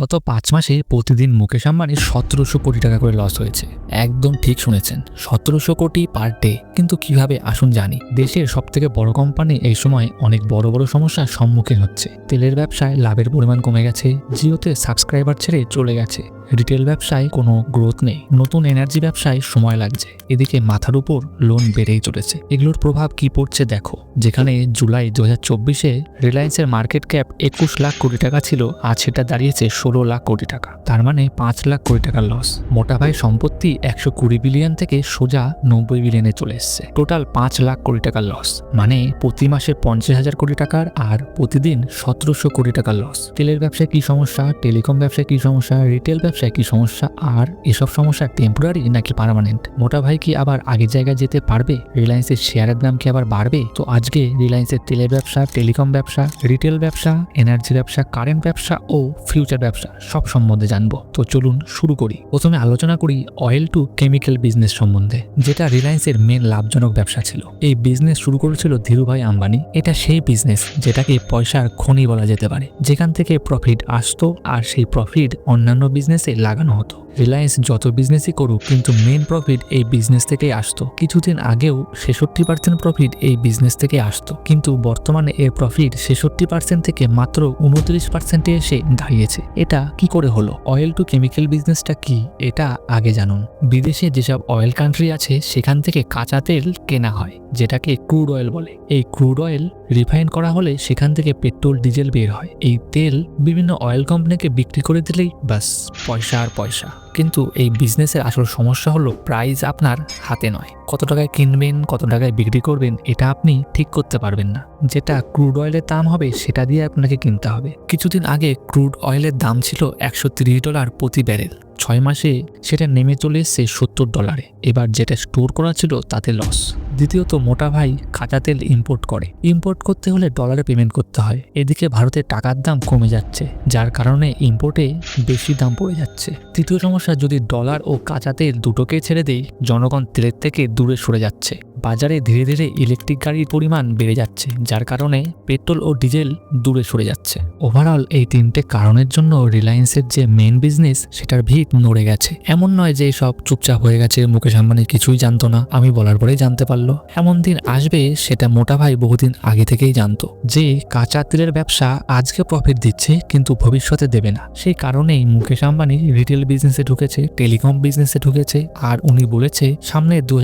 গত পাঁচ মাসে প্রতিদিন মুকেশ আম্বানির সতেরোশো কোটি টাকা করে লস হয়েছে। একদম ঠিক শুনেছেন, সতেরোশো কোটি পার ডে কিন্তু কীভাবে আসুন জানি, দেশের সব থেকে বড় কোম্পানি এই সময় অনেক বড় বড় সমস্যার সম্মুখীন হচ্ছে। তেলের ব্যবসায় লাভের পরিমাণ কমে গেছে, জিওতে সাবস্ক্রাইবার ছেড়ে চলে গেছে। রিটেল ব্যবসায় কোনো গ্রোথ নেই, নতুন এনার্জি ব্যবসায় সময় লাগছে, এদিকে মাথার উপর লোন বেড়েই চলেছে। এগুলোর প্রভাব কি পড়ছে দেখো। যেখানে জুলাই দু হাজার চব্বিশে রিলায়েন্সের মার্কেট ক্যাপ একুশ লাখ কোটি টাকা ছিল, আজ সেটা দাঁড়িয়েছে ষোলো লাখ কোটি টাকা, তার মানে পাঁচ লাখ কোটি টাকার লস মোটা ভাই সম্পত্তি একশো কুড়ি বিলিয়ন থেকে সোজা নব্বই বিলিয়নে চলে এসছে টোটাল পাঁচ লাখ কোটি টাকার লস মানে প্রতি মাসে পঞ্চাশ হাজার কোটি টাকার আর প্রতিদিন সতেরোশো কোটি টাকার লস তেলের ব্যবসায় কি সমস্যা? টেলিকম ব্যবসায় কি সমস্যা? রিটেল ব্যবসায় কি সমস্যা? আর এসব সমস্যা টেম্পোরারি নাকি পার্মানেন্ট মোটা ভাই কি আবার আগের জায়গায় যেতে পারবে? রিলায়েন্সের শেয়ারের দাম কি আবার বাড়বে? তো আজকে রিলায়েন্সের তেলের ব্যবসা টেলিকম ব্যবসা রিটেল ব্যবসা এনার্জি ব্যবসা কারেন্ট ব্যবসা ও ফিউচার ব্যবসা সব সম্বন্ধে জানব। তো চলুন শুরু করি। প্রথমে আলোচনা করি অয়েল টু কেমিক্যাল বিজনেস সম্বন্ধে, যেটা রিলায়েন্সের মেন লাভজনক ব্যবসা ছিল। এই বিজনেস শুরু করেছিল ধীরুভাই আম্বানি। এটা সেই বিজনেস যেটাকে পয়সার খনি বলা যেতে পারে। যেখান থেকে প্রফিট আসতো আর সেই প্রফিট অন্যান্য বিজনেসে লাগানো হতো। রিলায়েন্স যত বিজনেসই করুক, কিন্তু মেন প্রফিট এই বিজনেস থেকেই আসতো। কিছুদিন আগেও ছেষট্টি পার্সেন্ট প্রফিট এই বিজনেস থেকে আসতো। কিন্তু বর্তমানে এর প্রফিট ছেষট্টি পার্সেন্ট থেকে মাত্র উনত্রিশ পার্সেন্টে এসে দাঁড়িয়েছে। এটা কি করে হলো? অয়েল টু কেমিক্যাল বিজনেসটা কি? এটা আগে জানুন। বিদেশে যেসব অয়েল কান্ট্রি আছে, সেখান থেকে কাঁচা তেল কেনা হয়, যেটাকে ক্রুড অয়েল বলে। এই ক্রুড অয়েল রিফাইন করা হলে সেখান থেকে পেট্রোল ডিজেল বের হয়। এই তেল বিভিন্ন অয়েল কোম্পানিকে বিক্রি করে দিলেই বাস পয়সা আর পয়সা। কিন্তু এই বিজনেসের আসল সমস্যা হলো প্রাইস আপনার হাতে নয়। কত টাকায় কিনবেন, কত টাকায় বিক্রি করবেন, এটা আপনি ঠিক করতে পারবেন না। যেটা ক্রুড অয়েলের দাম হবে, সেটা দিয়ে আপনাকে কিনতে হবে। কিছুদিন আগে ক্রুড অয়েলের দাম ছিল একশো ত্রিশ ডলার প্রতি ব্যারেল ছয় মাসে সেটা নেমে চলে এসছে সত্তর ডলারে এবার যেটা স্টোর করা ছিল, তাতে লস দ্বিতীয়ত, মোটা ভাই কাঁচা তেল ইম্পোর্ট করে। ইম্পোর্ট করতে হলে ডলারে পেমেন্ট করতে হয়। এদিকে ভারতের টাকার দাম কমে যাচ্ছে, যার কারণে ইম্পোর্টে বেশি দাম পড়ে যাচ্ছে। তৃতীয় সমস্যা যদি ডলার ও কাঁচা তেল দুটোকে ছেড়ে দেই, জনগণ তেলের থেকে দূরে সরে যাচ্ছে। বাজারে ধীরে ধীরে ইলেকট্রিক গাড়ির পরিমাণ বেড়ে যাচ্ছে, যার কারণে পেট্রোল ও ডিজেল দূরে সরে যাচ্ছে। ওভারঅল এই তিনটে কারণের জন্য রিলায়েন্সের যে মেন বিজনেস সেটার ভিত নড়ে গেছে। এমন নয় যে সব চুপচাপ হয়ে গেছে, মুকেশ আম্বানি কিছুই জানতো না, আমি বলার পরেই জানতে পারল। এমন দিন আসবে, সেটা মোটা ভাই বহুদিন আগে থেকেই জানতো, যে কাঁচা তেলের ব্যবসা আজকে প্রফিট দিচ্ছে, কিন্তু ভবিষ্যতে দেবে না। সেই কারণেই মুকেশ আম্বানি রিটেল বিজনেসে ঢুকেছে, টেলিকম বিজনেসে ঢুকেছে, আর উনি বলেছে, সামনে দু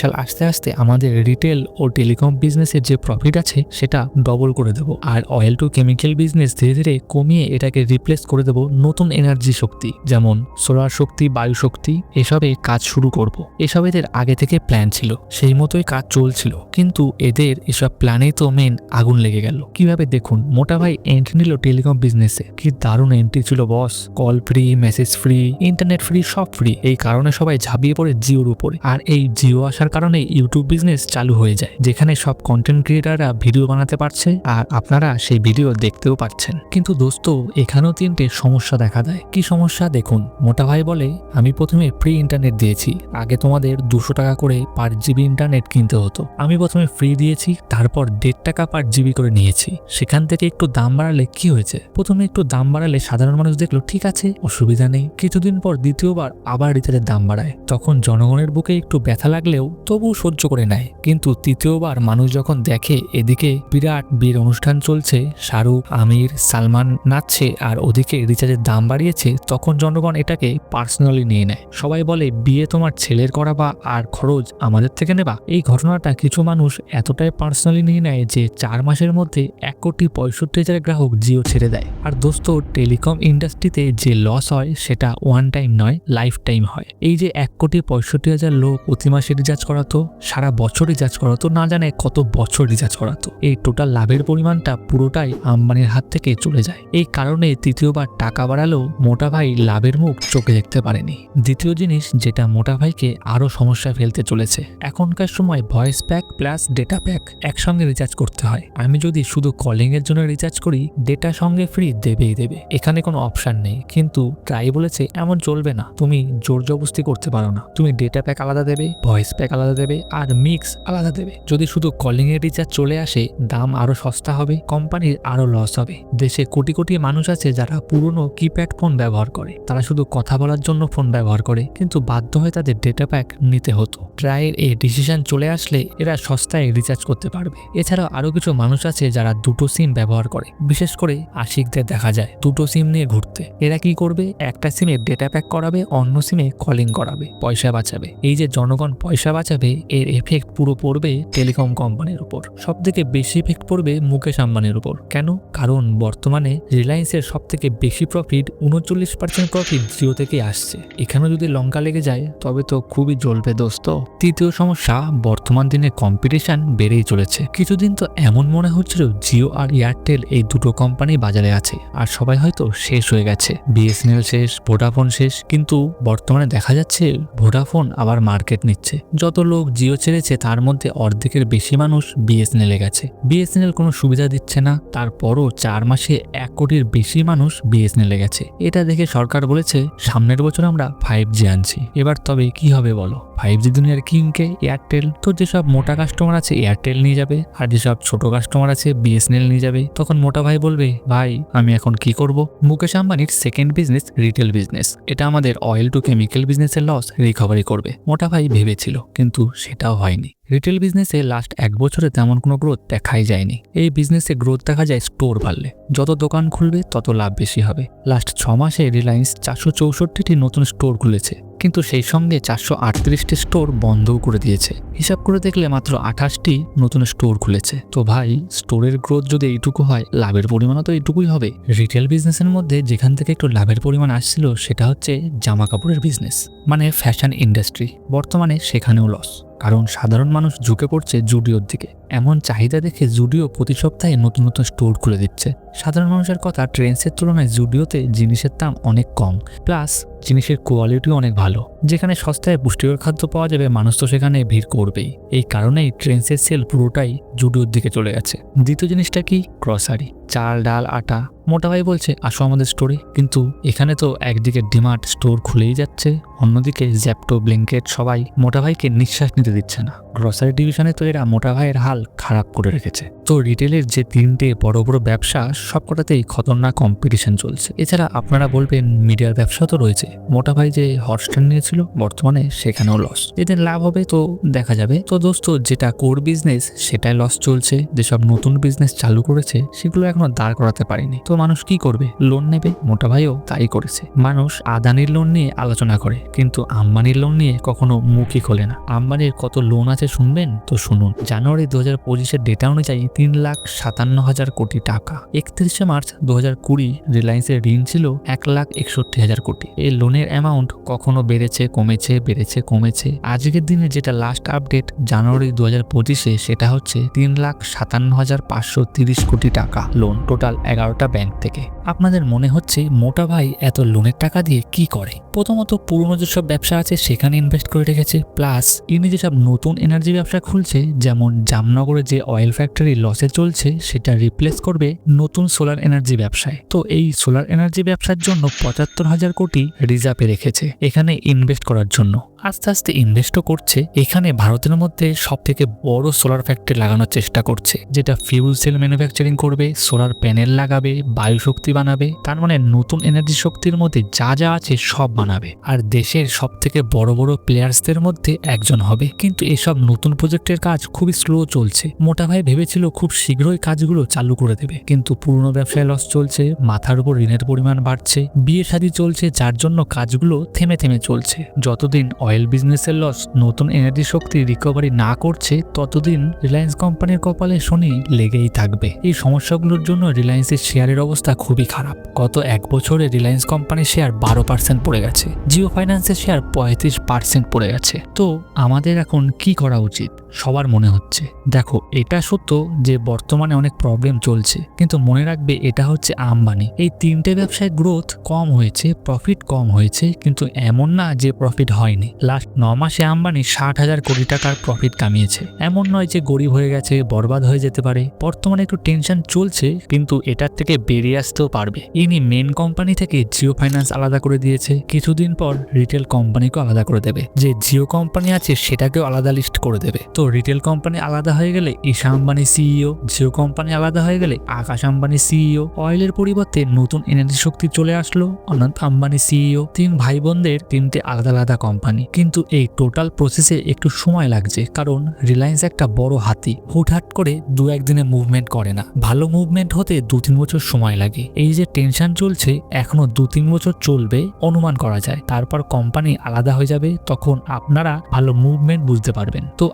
সাল আসতে আসতে আমাদের রিটেল ও টেলিকম বিজনেসের যে প্রফিট আছে, সেটা ডবল করে দেব। আর অয়েল টু কেমিক্যাল বিজনেস ধীরে ধীরে কমিয়ে এটাকে রিপ্লেস করে দেব নতুন এনার্জি শক্তি, যেমন সোলার শক্তি, বায়ু শক্তি, এসবে কাজ শুরু করব। এসব এদের আগে থেকে প্ল্যান ছিল, সেই মতোই কাজ চলছিল। কিন্তু এদের এসব প্ল্যানেই তো মেন আগুন লেগে গেল। কীভাবে দেখুন, মোটা ভাই এন্ট্রি নিল টেলিকম বিজনেসে কি দারুণ এন্ট্রি ছিল boss call free message free internet free সব ফ্রি এই কারণে সবাই ঝাঁপিয়ে পড়ে জিওর উপরে। আর এই জিও আসার কারণে ইউটিউব বিজনেস চালু হয়ে যায়, যেখানে সব কন্টেন্ট ক্রিয়েটাররা ভিডিও বানাতে পারছে আর আপনারা সেই ভিডিও দেখতেও পাচ্ছেন। কিন্তু দোস্ত, এখানেও তিনটে সমস্যা দেখা দেয়। কি সমস্যা? দেখুন, মোটা ভাই বলে, আমি প্রথমে ফ্রি ইন্টারনেট দিয়েছি, আগে তোমাদের দুশো টাকা করে পার জিবি ইন্টারনেট কিনতে হতো। আমি প্রথমে ফ্রি দিয়েছি, তারপর দেড় টাকা পার জিবি করে নিয়েছি। সেখান থেকে একটু দাম বাড়ালে কি হয়েছে? প্রথমে একটু দাম বাড়ালে সাধারণ মানুষ দেখল, ঠিক আছে, অসুবিধা নেই। কিছুদিন পর দ্বিতীয়বার আবার রিচার্জের দাম বাড়ায়। তখন জনগণের বুকে একটু ব্যথা লাগলেও তবু সহ্য করে নেয়। কিন্তু তৃতীয়বার মানুষ যখন দেখে এদিকে বিরাট বিয়ের অনুষ্ঠান চলছে, শাহরুখ, আমির, সালমান নাচছে আর ওদিকে রিচার্জের দাম বাড়িয়েছে, তখন জনগণ এটাকে পার্সোনালি নিয়ে নেয়। সবাই বলে, বিয়ে তোমার ছেলের করা বা আর খরচ আমাদের থেকে নেবা? এই ঘটনাটা কিছু মানুষ এতটাই পার্সোনালি নিয়ে নেয় যে চার মাসের মধ্যে এক কোটি পঁয়ষট্টি হাজার গ্রাহক জিও ছেড়ে দেয়। আর দোস্ত, টেলিকম ইন্ডাস্ট্রিতে যে লস হয়, সেটা ওয়ান টাইম নয় লাইফ টাইম হয়। এই যে এক কোটি পঁয়ষট্টি হাজার লোক প্রতি মাসে রিচার্জ করাতো, সারা বছর রিচার্জ করাতো, না জানে কত বছর রিচার্জ করাতো, এই টোটাল লাভের পরিমাণটা পুরোটাই আম্বানির হাত থেকে চলে যায়। এই কারণে তৃতীয়বার টাকা বাড়ালেও মোটা ভাই লাভের মুখ চোখে দেখতে পারেনি। দ্বিতীয় জিনিস যেটা মোটা ভাইকে আরও সমস্যায় ফেলতে চলেছে, এখনকার সময় voice pack plus data pack একসঙ্গে রিচার্জ করতে হয়। আমি যদি শুধু কলিং এর জন্য রিচার্জ করি ডেটা সঙ্গে ফ্রি দেবেই দেবে। এখানে কোনো অপশান নেই। কিন্তু ট্রাই বলেছে, এমন চলবে চলবে না। তুমি জোর জবস্তি করতে পারো না। তুমি ডেটা প্যাক আলাদা দেবে ভয়েস প্যাক আলাদা দেবে, আর মিক্স আলাদা দেবে। যদি শুধু কলিং এর রিচার্জ চলে আসে, দাম আরও সস্তা হবে কোম্পানির আরও লস হবে। দেশে কোটি কোটি মানুষ আছে যারা পুরনো কিপ্যাড ফোন ব্যবহার করে। তারা শুধু কথা বলার জন্য ফোন ব্যবহার করে, কিন্তু বাধ্য হয়ে তাদের ডেটা প্যাক নিতে হতো। ট্রায়ের এই ডিসিশন চলে আসলে এরা সস্তায় রিচার্জ করতে পারবে। এছাড়াও আরও কিছু মানুষ আছে যারা দুটো সিম ব্যবহার করে। বিশেষ করে আশিকদের দেখা যায় দুটো সিম নিয়ে ঘুরতে। এরা কি করবে? একটা সিমের ডেটা প্যাক করাবে, অন্য সিমে কলিং করাবে, পয়সা বাঁচাবে। এই যে জনগণ পয়সা বাঁচাবে, এর এফেক্ট পুরো পড়বে টেলিকম কোম্পানির উপর। সব থেকে বেশি এফেক্ট পড়বে মুকেশ আম্বানির উপর। কেন? কারণ বর্তমানে রিলায়েন্সের সব থেকে বেশি প্রফিট উনচল্লিশ পার্সেন্ট প্রফিট জিও থেকে আসছে। এখানেও যদি লঙ্কা লেগে যায়, তবে তো খুবই জ্বলবে দোস্ত। তৃতীয় সমস্যা, বর্তমান দিনে কম্পিটিশন বেড়েই চলেছে। কিছুদিন তো এমন মনে হচ্ছিল জিও আর এয়ারটেল এই দুটো কোম্পানি বাজারে আছে, আর সবাই হয়তো শেষ হয়ে গেছে। বিএসএনএল শেষ ভোডাফোন শেষ কিন্তু বর্তমানে দেখা যাচ্ছে ভোডাফোন আবার মার্কেট নিচ্ছে। যত লোক জিও ছেড়েছে, তার মধ্যে অর্ধেকের বেশি মানুষ বিএসএনএল এ গেছে। বিএসএনএল কোনো সুবিধা দিচ্ছে না, তারপরও চার মাসে এক কোটির বেশি মানুষ বিএসএনএল গেছে। এটা দেখে সরকার বলেছে, সামনের বছর আমরা ফাইভ জি আনছি। এবার তবে কি হবে বলো? ফাইভ জি দুনিয়ার কিংকে এয়ারটেল? তো যেসব মোটা কাস্টমার আছে, এয়ারটেল নিয়ে যাবে। আর যেসব ছোট কাস্টমার আছে, বিএসএনএল নিয়ে যাবে। তখন মোটা ভাই বলবে, ভাই, আমি এখন কি করব? মুকেশ আম্বানির সেকেন্ড বিজনেস রিটেল বিজনেস এটা আমাদের অয়েল টু কেমিক্যাল বিজনেসের লস রিকভারি করবে, মোটা ভাই ভেবেছিল, কিন্তু সেটাও হয়নি। রিটেল বিজনেসে লাস্ট এক বছরে তেমন কোনো গ্রোথ দেখাই যায়নি। এই বিজনেসে গ্রোথ দেখা যায় স্টোর বাড়লে। যত দোকান খুলবে, তত লাভ বেশি হবে। লাস্ট ছ মাসে রিলায়েন্স চারশো চৌষট্টিটি নতুন স্টোর খুলেছে। কিন্তু সেই সঙ্গে চারশো আটত্রিশটি স্টোর বন্ধও করে দিয়েছে। হিসাব করে দেখলে মাত্র আঠাশটি নতুন স্টোর খুলেছে। তো ভাই, স্টোরের গ্রোথ যদি এইটুকু হয়, লাভের পরিমাণও তো এইটুকুই হবে। রিটেল বিজনেসের মধ্যে যেখান থেকে একটু লাভের পরিমাণ আসছিল, সেটা হচ্ছে জামা কাপড়ের বিজনেস মানে ফ্যাশন ইন্ডাস্ট্রি। বর্তমানে সেখানেও লস কারণ সাধারণ মানুষ ঝুঁকে পড়ছে জুডিওর দিকে। এমন চাহিদা দেখে জুডিও প্রতি সপ্তাহে নতুন নতুন স্টোর খুলে দিচ্ছে। সাধারণ মানুষের কথা ট্রেন্ডসের তুলনায় জুডিওতে জিনিসের দাম অনেক কম। প্লাস, জিনিসের কোয়ালিটিও অনেক ভালো। যেখানে সস্তায় পুষ্টিকর খাদ্য পাওয়া যাবে, মানুষ তো সেখানে ভিড় করবেই। এই কারণেই ট্রেন্সের সেল পুরোটাই জুডিওর দিকে চলে গেছে। দ্বিতীয় জিনিসটা কি? গ্রসারি চাল, ডাল, আটা। মোটা ভাই বলছে, আসো আমাদের স্টোরে কিন্তু এখানে তো একদিকে ডিমার্ট স্টোর খুলেই যাচ্ছে, অন্যদিকে জ্যাপটো ব্লিঙ্কেট সবাই মোটা ভাইকে নিঃশ্বাস নিতে দিচ্ছে না। গ্রসারি ডিভিশনে তো এরা মোটা ভাইয়ের হাল খারাপ করে রেখেছে। তো রিটেলের যে তিনটে বড় বড় ব্যবসা, সবকটাতেই খতরনাক কম্পিটিশন চলছে। এছাড়া আপনারা বলবেন মিডিয়ার ব্যবসা তো রয়েছে। মোটা ভাই যে হটস্টার নিয়েছিল, বর্তমানে সেখানেও লস এদের লাভ হবে তো দেখা যাবে। তো দোস্ত, যেটা কোর বিজনেস সেটাই লস চলছে। যেসব নতুন বিজনেস চালু করেছে, সেগুলো এখনও দাঁড় করাতে পারেনি। তো মানুষ কি করবে? লোন নেবে? মোটা ভাইও তাই করেছে। মানুষ আদানির লোন নিয়ে আলোচনা করে, কিন্তু আম্বানির লোন নিয়ে কখনো মুখই খোলে না। আম্বানির কত লোন আছে শুনবেন? তো শুনুন। জানুয়ারি দু হাজার পঁচিশের ডেটা অনুযায়ী তিন লাখ সাতান্ন হাজার কোটি টাকা। একত্রিশে মার্চ দু হাজার কুড়ি রিলায়েন্সের ঋণ ছিল এক লাখ একষট্টি হাজার কোটি। এই লোনের অ্যামাউন্ট কখনো বেড়েছে, কমেছে বেড়েছে, কমেছে। আজকের দিনে যেটা লাস্ট আপডেট জানুয়ারি দু হাজার পঁচিশে সেটা হচ্ছে তিন লাখ সাতান্ন হাজার পাঁচশো তিরিশ কোটি টাকা লোন টোটাল এগারোটা ব্যাংক থেকে। আপনাদের মনে হচ্ছে মোটা ভাই এত লোনের টাকা দিয়ে কি করে? প্রথমত পুরনো যেসব ব্যবসা আছে সেখানে ইনভেস্ট করে রেখেছে প্লাস ইনি যেসব নতুন এনার্জি ব্যবসা খুলছে, যেমন জামনগরে যে অয়েল ফ্যাক্টরি লসে চলছে, সেটা রিপ্লেস করবে নতুন সোলার এনার্জি ব্যবসায়। তো এই সোলার এনার্জি ব্যবসার জন্য পঁচাত্তর হাজার কোটি রিজার্ভে রেখেছে, এখানে ইনভেস্ট করার জন্য। আস্তে আস্তে ইনভেস্টও করছে। এখানে ভারতের মধ্যে সব থেকে বড় সোলার ফ্যাক্টরি লাগানোর চেষ্টা করছে, যেটা ফিউল সেল ম্যানুফ্যাকচারিং করবে সোলার প্যানেল লাগাবে বায়ু শক্তি বানাবে, তার মানে নতুন এনার্জি শক্তির মধ্যে যা যা আছে সব বানাবে। আর দেশের সব থেকে বড় বড় প্লেয়ার্সদের মধ্যে একজন হবে। কিন্তু এসব নতুন প্রজেক্টের কাজ খুবই স্লো চলছে। মোটা ভাই ভেবেছিল খুব শীঘ্রই কাজগুলো চালু করে দেবে। কিন্তু পুরনো ব্যবসায় লস চলছে, মাথার উপর ঋণের পরিমাণ বাড়ছে, বিয়ে শাদী চলছে, যার জন্য কাজগুলো থেমে থেমে চলছে। যতদিন অয়েল বিজনেসের লস নতুন এনার্জি শক্তি রিকভারি না করছে, ততদিন রিলায়েন্স কোম্পানির কপালে শনি লেগেই থাকবে। এই সমস্যাগুলোর জন্য রিলায়েন্সের শেয়ারের অবস্থা খুবই খারাপ। গত এক বছরে রিলায়েন্স কোম্পানির শেয়ার বারো পার্সেন্ট পড়ে গেছে। জিও ফাইন্যান্সের শেয়ার পঁয়ত্রিশ পার্সেন্ট পড়ে গেছে। তো আমাদের এখন কি করা উচিত? সবার মনে হচ্ছে। দেখো, এটা সত্য যে বর্তমানে অনেক প্রবলেম চলছে, কিন্তু মনে রাখবে এটা হচ্ছে আম্বানি। এই তিনটে ব্যবসায় গ্রোথ কম হয়েছে প্রফিট কম হয়েছে, কিন্তু এমন না যে প্রফিট হয়নি। লাস্ট ন মাসে আম্বানি ষাট হাজার কোটি টাকার প্রফিট কামিয়েছে। এমন নয় যে গরিব হয়ে গেছে, বরবাদ হয়ে যেতে পারে। বর্তমানে একটু টেনশন চলছে, কিন্তু এটার থেকে বেরিয়ে আসতেও পারবে। ইনি মেন কোম্পানি থেকে জিও ফাইন্যান্স আলাদা করে দিয়েছে। কিছুদিন পর রিটেল কোম্পানিকেও আলাদা করে দেবে। যে জিও কোম্পানি আছে, সেটাকেও আলাদা লিস্ট করে দেবে। তো রিটেল কোম্পানি আলাদা হয়ে গেলে Isha Ambani CEO Jio company আলাদা হয়ে গেলে আকাশ আম্বানি সিইও অয়েলের পরিবর্তে নতুন এনার্জি শক্তি চলে আসলো, অনন্ত আম্বানি সিইও তিন ভাই বোনদের তিনটে আলাদা আলাদা কোম্পানি কিন্তু এই টোটাল প্রসেসে একটু সময় লাগছে, কারণ রিলায়েন্স একটা বড় হাতি। হুটহাট করে দু একদিনে মুভমেন্ট করে না। ভালো মুভমেন্ট হতে দু তিন বছর সময় লাগে। এই যে টেনশন চলছে, এখনও দু তিন বছর চলবে, অনুমান করা যায়। তারপর কোম্পানি আলাদা হয়ে যাবে, তখন আপনারা ভালো মুভমেন্ট বুঝতে পারবেন। তো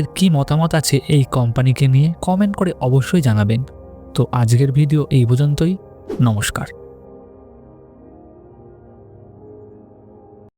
আপনাদের কি মতামত আছে এই কোম্পানিকে নিয়ে? কমেন্ট করে অবশ্যই জানাবেন। তো আজকের ভিডিও এই পর্যন্তই। নমস্কার।